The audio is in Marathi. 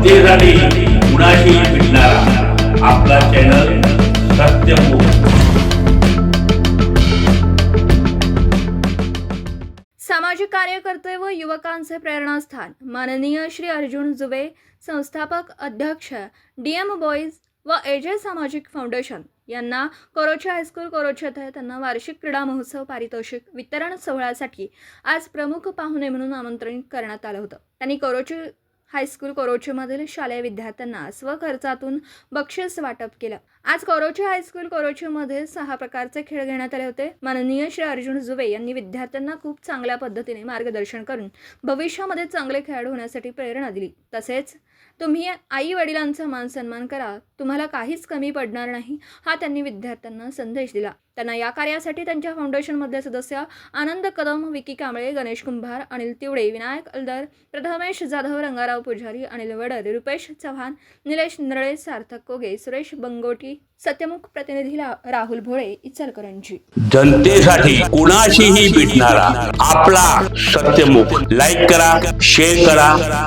जनतेसाठी कुणाशी भेटणारा आपला चॅनल सत्यमुख सामाजिक कार्यकर्ते व युवकांचे प्रेरणास्थान. माननीय श्री अर्जुन जुबे संस्थापक अध्यक्ष डी एम बॉईज व एजे सामाजिक फाउंडेशन यांना कोरोची हायस्कूल कोरोची येथे त्यांना वार्षिक क्रीडा महोत्सव पारितोषिक वितरण सोहळ्यासाठी आज प्रमुख पाहुणे म्हणून आमंत्रित करण्यात आलं होतं. त्यांनी कोरोची हायस्कूल कोरोचीमधील शालेय विद्यार्थ्यांना स्वखर्चातून बक्षीस वाटप केलं. आज कोरोची हायस्कूल कोरोचीमध्ये सहा प्रकारचे खेळ घेण्यात आले होते. माननीय श्री अर्जुन जुवे यांनी विद्यार्थ्यांना खूप चांगल्या पद्धतीने मार्गदर्शन करून भविष्यामध्ये चांगले खेळाडू होण्यासाठी प्रेरणा दिली. तसेच तुम्ही आई वडिलांचा मान सन्मान करा. तुम्हाला काहीच कमी पडणार नाही. हा त्यांनी विद्यार्थ्यांना संदेश दिला. त्यांना या कार्यासाठी त्यांच्या फाउंडेशनमधले सदस्य आनंद कदम विकी कांबळे गणेश कुंभार अनिल तिवडे विनायक अलदर प्रथमेश जाधव रंगाराव पुजारी अनिल वडर रुपेश चव्हाण निलेश नरळे सार्थक कोगे सुरेश बंगोटी सत्यमुख प्रतिनिधीला राहुल भोळे इचलकरंजी. जनतेसाठी कुणाशीही भेटणारा आपला सत्यमुख. लाईक करा शेअर करा